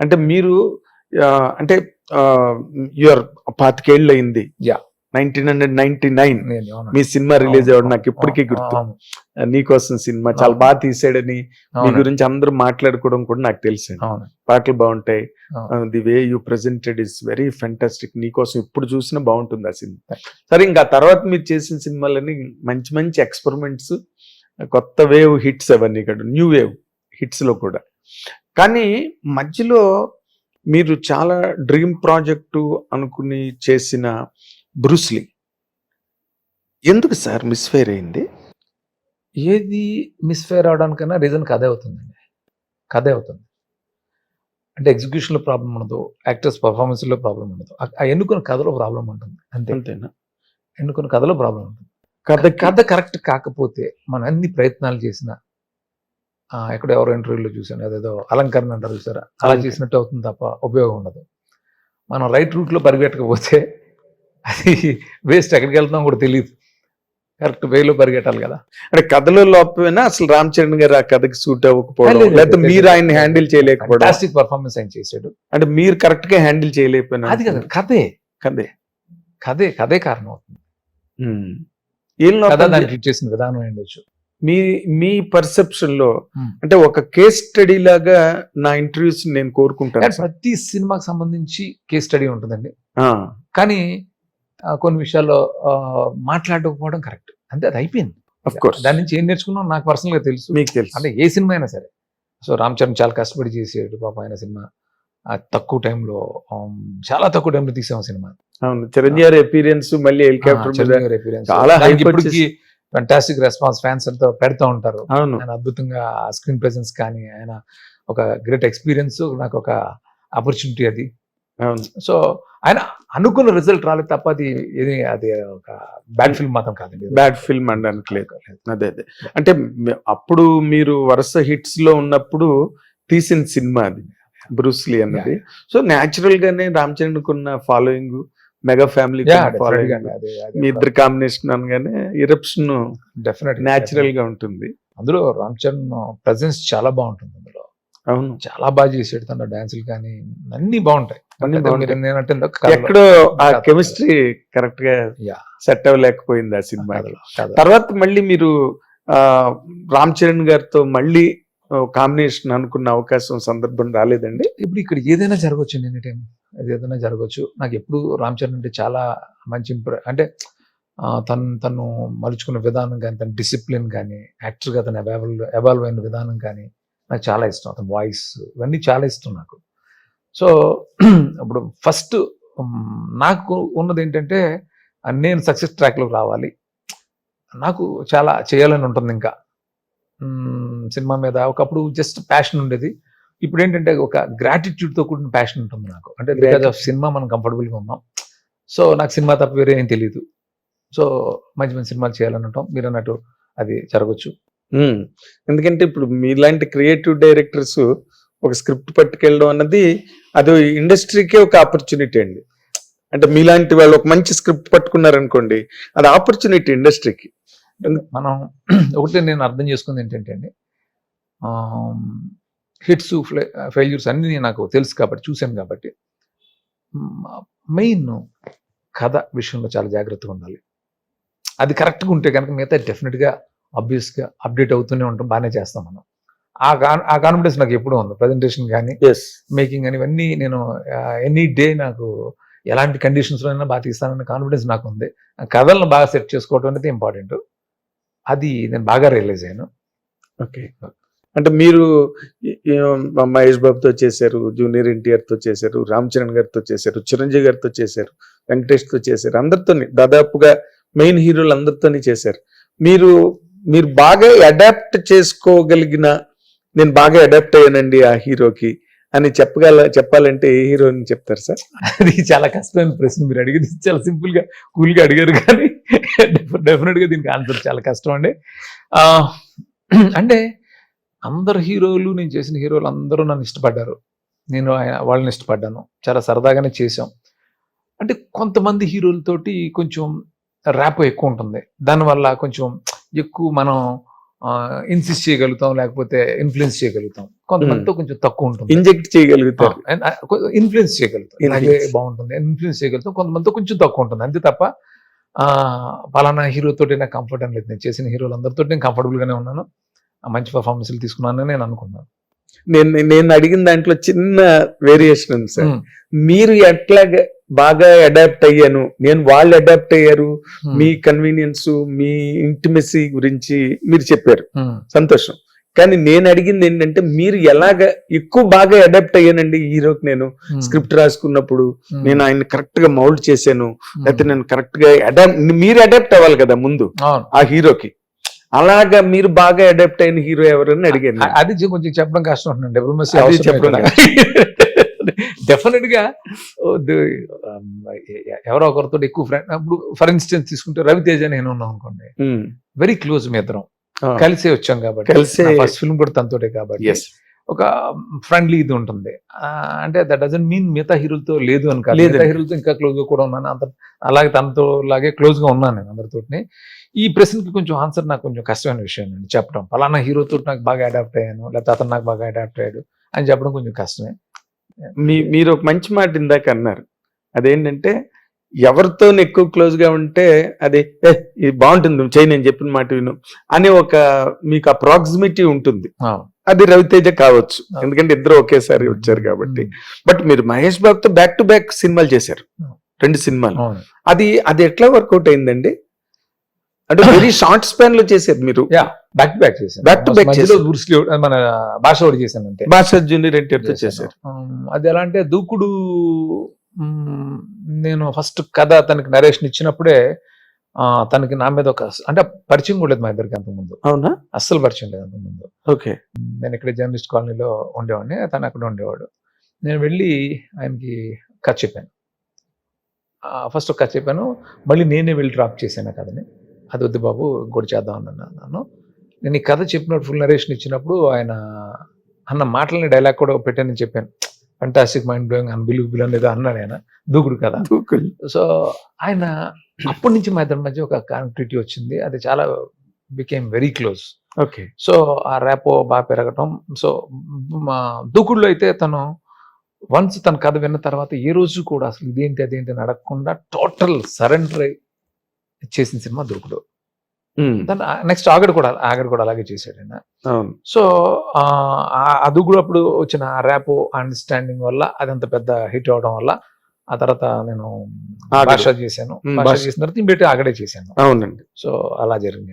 అంటే మీరు అంటే యువర్ పాతికేళ్ళు అయింది Yeah. Nineteen hundred ninety nine. మీ సినిమా రిలీజ్ అవ్వడం నాకు ఇప్పటికీ గుర్తు. నీకోసం సినిమా చాలా. బాగా తీసాడని మీ గురించి అందరూ మాట్లాడుకోవడం కూడా నాకు తెలుసు అవును, పాటలు బాగుంటాయి. The way you presented is very fantastic. నీకోసం ఇప్పుడు చూసినా బాగుంటుంది ఆ సినిమా. సరే ఇంకా తర్వాత మీరు చేసిన సినిమాలన్నీ మంచి మంచి ఎక్స్పెరిమెంట్స్ కొత్త వేవ్ హిట్స్ అవన్నీ ఇక్కడ న్యూ వేవ్ హిట్స్లో కూడా. కానీ మధ్యలో మీరు చాలా డ్రీమ్ ప్రాజెక్టు అనుకుని చేసిన బ్రూస్లీ ఎందుకు సార్ మిస్ఫైర్ అయింది? ఏది మిస్ఫైర్ అవడానికైనా రీజన్ కథే అవుతుందండి. కథే అవుతుంది. అంటే ఎగ్జిక్యూషన్లో ప్రాబ్లం ఉండదు యాక్టర్స్ పర్ఫార్మెన్స్లో ప్రాబ్లం ఉండదు. ఎన్నుకున్న కథలో ప్రాబ్లం ఉంటుంది అంతే. అంతేనా? ఎన్నుకున్న కథలో ప్రాబ్లం ఉంటుంది. కథ కథ కరెక్ట్ కాకపోతే మనం అన్ని ప్రయత్నాలు చేసినా ఎక్కడ ఎవరో ఇంటర్వ్యూలో చూసాను అదేదో అలంకరణ అంటారు చూసారా? అలా. చేసినట్టు అవుతుంది తప్ప ఉపయోగం ఉండదు. మనం రైట్ రూట్లో పరిగెట్టకపోతే అది వేస్ట్ ఎక్కడికి వెళ్తున్నాం కూడా తెలియదు కరెక్ట్ వేలో పరిగెట్టాలి కదా. అంటే కథలో లోపమైనా? అసలు రామ్ చరణ్ గారు ఆ కథకి సూట్ అవ్వకపోవడం లేకపోతే మీరు. ఆయన హ్యాండిల్ చేయలేకపోవడం. పర్ఫార్మెన్స్ ఆయన చేశాడు. అంటే మీరు కరెక్ట్గా హ్యాండిల్ చేయలేకపోయినా అది కదా కథే. కదే కథే కథే కారణం అవుతుంది. ఏం కథ దాన్ని ట్రీట్ చేసిన విధానం ఉండొచ్చు. మీ మీ పర్సెప్షన్లో Hmm. అంటే ఒక కేస్ స్టడీ లాగా నా ఇంటర్వ్యూస్ నేను కోరుకుంటాను ప్రతి సినిమాకి సంబంధించి కేస్ స్టడీ ఉంటుందండి. కానీ కొన్ని విషయాల్లో మాట్లాడకపోవడం కరెక్ట్ అంతే అది అయిపోయింది. దాని నుంచి ఏం నేర్చుకున్నాం నాకు పర్సనల్గా తెలుసు. మీకు తెలుసు. అంటే ఏ సినిమా అయినా సరే. సో రామ్ చరణ్ చాలా కష్టపడి చేసాడు పాప ఆయన సినిమా. తక్కువ టైంలో చాలా తక్కువ టైంలో తీసాం సినిమా. అవును. చిరంజీవి గారి అపీరియన్స్ మళ్ళీ హెలికాప్టర్ చాలా ఫంటాస్టిక్ రెస్పాన్స్ ఫ్యాన్స్ అంతా పెడతా ఉంటారు. ఆయన అద్భుతంగా స్క్రీన్ ప్రెసెన్స్ కానీ ఆయన ఒక గ్రేట్ ఎక్స్పీరియన్స్ నాకు ఒక ఆపర్చునిటీ అది. సో ఆయన అనుకున్న రిజల్ట్ రాలేదు తప్ప అది ఇది అది ఒక బ్యాడ్ ఫిల్మ్ మాత్రం కాదండి. బ్యాడ్ ఫిల్మ్ అనడానికి లేదు అదే అదే. అంటే అప్పుడు మీరు వరుస హిట్స్లో ఉన్నప్పుడు తీసిన సినిమా అది బ్రూస్లీ అన్నది. సో న్యాచురల్ గానే రామ్ చరణ్ ఉన్న ఫాలోయింగ్ మెగా ఫ్యామిలీ మీ ఇద్దరు కాంబినేషన్ అనగానే ఇరప్షన్ డెఫినెట్ న్యాచురల్గా ఉంటుంది. అందులో రామ్ చరణ్ ప్రెసెన్స్ చాలా బాగుంటుంది అందులో. అవును. చాలా బాగా చేసాడు తన డాన్సులు కానీ అన్ని బాగుంటాయి. నేనంటే ఎక్కడో ఆ. కెమిస్ట్రీ కరెక్ట్గా. సెట్ అవ్వలేకపోయింది ఆ సినిమా. తర్వాత మళ్ళీ మీరు రామ్ చరణ్ గారితో మళ్ళీ కాంబినేషన్ అనుకున్న అవకాశం సందర్భం రాలేదండి. ఇప్పుడు ఇక్కడ ఏదైనా జరగవచ్చు ఎనీ టైం అది ఏదైనా జరగవచ్చు. నాకు ఎప్పుడు రామ్ చరణ్ అంటే చాలా మంచి ఇంప్రె అంటే తను తను మలుచుకున్న విధానం కానీ తన డిసిప్లిన్ కానీ యాక్టర్గా తను అవాల్వ్ అవాల్వ్ అయిన విధానం కానీ నాకు చాలా ఇష్టం. అతని వాయిస్ ఇవన్నీ చాలా ఇష్టం నాకు. సో ఇప్పుడు ఫస్ట్ నాకు ఉన్నది ఏంటంటే నేను సక్సెస్ ట్రాక్లోకి రావాలి. నాకు చాలా చేయాలని ఉంటుంది ఇంకా. సినిమా మీద ఒకప్పుడు జస్ట్ ప్యాషన్ ఉండేది. ఇప్పుడు ఏంటంటే ఒక gratitude తో కూడిన ప్యాషన్ ఉంటుంది నాకు. అంటే బికాజ్ ఆఫ్ సినిమా మనం comfortable గా ఉన్నాం. సో నాకు సినిమా తప్ప వేరే ఏం తెలియదు సో మంచి మంచి సినిమాలు చేయాలని ఉంటాం మీరు అన్నట్టు అది జరగచ్చు. ఎందుకంటే ఇప్పుడు మీలాంటి క్రియేటివ్ డైరెక్టర్స్ ఒక స్క్రిప్ట్ పట్టుకెళ్ళడం అన్నది అది ఇండస్ట్రీకే ఒక ఆపర్చునిటీ అండి. అంటే మీలాంటి వాళ్ళు ఒక మంచి స్క్రిప్ట్ పట్టుకున్నారనుకోండి అది ఆపర్చునిటీ ఇండస్ట్రీకి మనం ఒకటి నేను అర్థం చేసుకుంది ఏంటంటే అండి హిట్స్ ఫెయిల్యూర్స్ అన్ని నాకు తెలుసు కాబట్టి చూశాను కాబట్టి మెయిన్ కథ విషయంలో చాలా జాగ్రత్తగా ఉండాలి. అది కరెక్ట్గా ఉంటే కనుక మిగతా డెఫినెట్గా ఆబ్వియస్గా అప్డేట్ అవుతూనే ఉంటాం బాగానే చేస్తాం మనం. ఆ ఆ కాన్ఫిడెన్స్ నాకు ఎప్పుడూ ఉంది. ప్రజెంటేషన్ కానీ మేకింగ్ అని ఇవన్నీ నేను ఎనీ డే నాకు ఎలాంటి కండిషన్స్లో అయినా బాగా తీస్తానన్న కాన్ఫిడెన్స్ నాకు ఉంది. కథలను బాగా సెట్ చేసుకోవడం అనేది ఇంపార్టెంట్ అది నేను బాగా రియలైజ్ అయ్యాను. ఓకే. అంటే మీరు మహేష్ బాబుతో చేశారు జూనియర్ ఎన్టీఆర్తో చేశారు రామ్ చరణ్ గారితో చేశారు చిరంజీవి గారితో చేశారు వెంకటేష్తో చేశారు అందరితోని దాదాపుగా మెయిన్ హీరోలు అందరితోని చేశారు. మీరు మీరు బాగా అడాప్ట్ చేసుకోగలిగిన నేను బాగా అడాప్ట్ అయ్యానండి ఆ హీరోకి అని చెప్పగల చెప్పాలంటే ఏ హీరోని చెప్తారు సార్? అది చాలా కష్టమైన ప్రశ్న మీరు అడిగేది చాలా సింపుల్గా కూల్గా అడిగారు కానీ డెఫినెట్గా దీనికి ఆన్సర్ చాలా కష్టం అండి. ఆ, అంటే అందరు హీరోలు నేను చేసిన హీరోలు అందరూ నన్ను ఇష్టపడ్డారు. నేను ఆయన- వాళ్ళని ఇష్టపడ్డాను. చాలా సరదాగానే చేసాం అంటే కొంతమంది హీరోలతోటి కొంచెం ర్యాప్ ఎక్కువ ఉంటుంది. దానివల్ల కొంచెం ఎక్కువ మనం ఇన్సిస్ట్ చేయగలుగుతాం లేకపోతే ఇన్ఫ్లుయెన్స్ చేయగలుగుతాం. కొంతమందితో కొంచెం తక్కువ ఉంటుంది. ఇంజెక్ట్ చేయగలుగుతారు. ఇన్ఫ్లుయెన్స్ చేయగలుగుతాం. బాగుంటుంది. ఇన్ఫ్లుయెన్స్ చేయగలుగుతాం. కొంతమందితో కొంచెం తక్కువ ఉంటుంది. అంతే తప్ప పలానా హీరో తోటి నాకు కంఫర్ట్ అని లేదు. నేను చేసిన హీరోలు అందరితో నేను comfortable గానే ఉన్నాను. మంచి పర్ఫార్మెన్స్లు తీసుకున్నానని నేను అనుకున్నాను. నేను నేను అడిగిన దాంట్లో చిన్న వేరియేషన్ ఉంది సార్. మీరు ఎట్లా బాగా అడాప్ట్ అయ్యాను? నేను వాళ్ళు అడాప్ట్ అయ్యారు? మీ కన్వీనియన్స్ మీ ఇంటిమెసీ గురించి మీరు చెప్పారు. సంతోషం. కానీ నేను అడిగింది ఏంటంటే మీరు ఎలాగ ఎక్కువ బాగా అడాప్ట్ అయ్యానండి ఈ హీరోకి నేను స్క్రిప్ట్ రాసుకున్నప్పుడు? ఉమ్, నేను ఆయన కరెక్ట్గా మౌల్డ్ చేశాను. ఉమ్, లేకపోతే నేను కరెక్ట్గా అడాప్ట్ మీరు అడాప్ట్ అవ్వాలి కదా ముందు ఆ హీరోకి. అలాగా మీరు బాగా అడాప్ట్ అయిన హీరో ఎవరని అడిగాను. అది కొంచెం చెప్పడం కష్టం డిప్లొమసీ చెప్పండి డెఫినెట్గా ఎవరో ఒకరితో ఎక్కువ ఫ్రెండ్ ఇప్పుడు ఫర్ ఇన్స్టెన్స్ తీసుకుంటే రవితేజ నేను ఉన్నాం అనుకోండి. వెరీ క్లోజ్ మీ ఇద్దరం. ఆ. కలిసే వచ్చాం కాబట్టి కలిసే- ఫస్ట్ ఫిల్మ్ కూడా తనతోటే కాబట్టి. Yes. ఒక ఫ్రెండ్లీ ఇది ఉంటుంది. అంటే దట్ డజన్ మీన్ మిగతా హీరోలతో లేదు అని కాదు. మిగతా హీరోలతో ఇంకా క్లోజ్గా కూడా ఉన్నాను. అంత అలాగే తనతో లాగే క్లోజ్గా ఉన్నాను నేను అందరితోటి. ఈ ప్రశ్నకి కొంచెం ఆన్సర్ నాకు కొంచెం కష్టమైన విషయం అండి చెప్పడం. పలానా హీరోతో నాకు బాగా అడాప్ట్ అయ్యాను లేకపోతే అతను నాకు బాగా అడాప్ట్ అయ్యాడు అని చెప్పడం కొంచెం కష్టమే. మీ మీరు ఒక మంచి మాట ఇందాక అన్నారు. అదేంటంటే ఎవరితో ఎక్కువ క్లోజ్గా ఉంటే అది "ఏ, ఇది బాగుంటుంది నువ్వు చేయి నేను చెప్పిన మాట విను అనే ఒక మీకు ఆ ప్రాక్సిమిటీ ఉంటుంది. అది రవితేజ కావచ్చు. ఎందుకంటే ఇద్దరు ఒకేసారి వచ్చారు కాబట్టి. బట్ మీరు మహేష్ బాబుతో బ్యాక్ టు బ్యాక్ సినిమాలు చేశారు. రెండు సినిమాలు. అది అది ఎట్లా వర్కౌట్ అయిందండి? అంటే వెరీ షార్ట్ స్పాన్లో చేశారు మీరు. బ్యాక్ టు బ్యాక్ చేశాను. Back to back మధ్యలో చేశారు. బ్రూస్ లీ మన భాష ఒకటి చేశాను అంతే భాషా జూనియర్ ఎన్టీఆర్. చేశారు. అది ఎలా అంటే దూకుడు నేను ఫస్ట్ కథ తనకి నరేషన్ ఇచ్చినప్పుడే తనకి నా మీద ఒక అంటే పరిచయం కూడా లేదు మా ఇద్దరికి అంతకుముందు. అవునా? అస్సలు పరిచయం లేదు అంతకుముందు. ఓకే. నేను ఇక్కడ జర్నలిస్ట్ కాలనీలో ఉండేవాడిని తను అక్కడ ఉండేవాడు. నేను వెళ్ళి ఆయనకి కథ చెప్పాను. ఫస్ట్ ఒక కథ చెప్పాను మళ్ళీ నేనే వెళ్ళి డ్రాప్ చేశాను ఆ కథని. అది వద్దు బాబు ఇంకోటి చేద్దాం అన్నాను. నేను ఈ కథ చెప్పినప్పుడు ఫుల్ నరేషన్ ఇచ్చినప్పుడు ఆయన అన్న మాటలని డైలాగ్ కూడా పెట్టానని చెప్పాను. ఫంటాస్టిక్ మైండ్ బ్లోయింగ్ అన్బిలీవబుల్ అనేది అన్నాడు ఆయన. దూకుడు కదా. దూకులు. సో ఆయన అప్పటి నుంచి మా ఇద్దరి మధ్య ఒక కనెక్టివిటీ వచ్చింది. అది చాలా became very close okay. So ఆ ర్యాపో బాగా పెరగటం. సో మా దూకుడులో అయితే తను వన్స్ తన కథ విన్న తర్వాత ఏ రోజు కూడా అసలు ఇదేంటి అదేంటి అని అడగకుండా టోటల్ సరెండర్ చేసిన సినిమా దూకుడు. దాని నెక్స్ట్ ఆగడు కూడా ఆగడు కూడా అలాగే చేశాడు ఆయన. సో ఆ దూకుడు అప్పుడు వచ్చిన ర్యాప్ అండర్స్టాండింగ్ వల్ల అదంత పెద్ద హిట్ అవడం వల్ల ఆ తర్వాత నేను. భాష చేశాను. ఉమ్, భాష. చేసిన తర్వాత ఇంబెట్టి ఆగడే చేశాను. అవునండి. సో అలా జరిగింది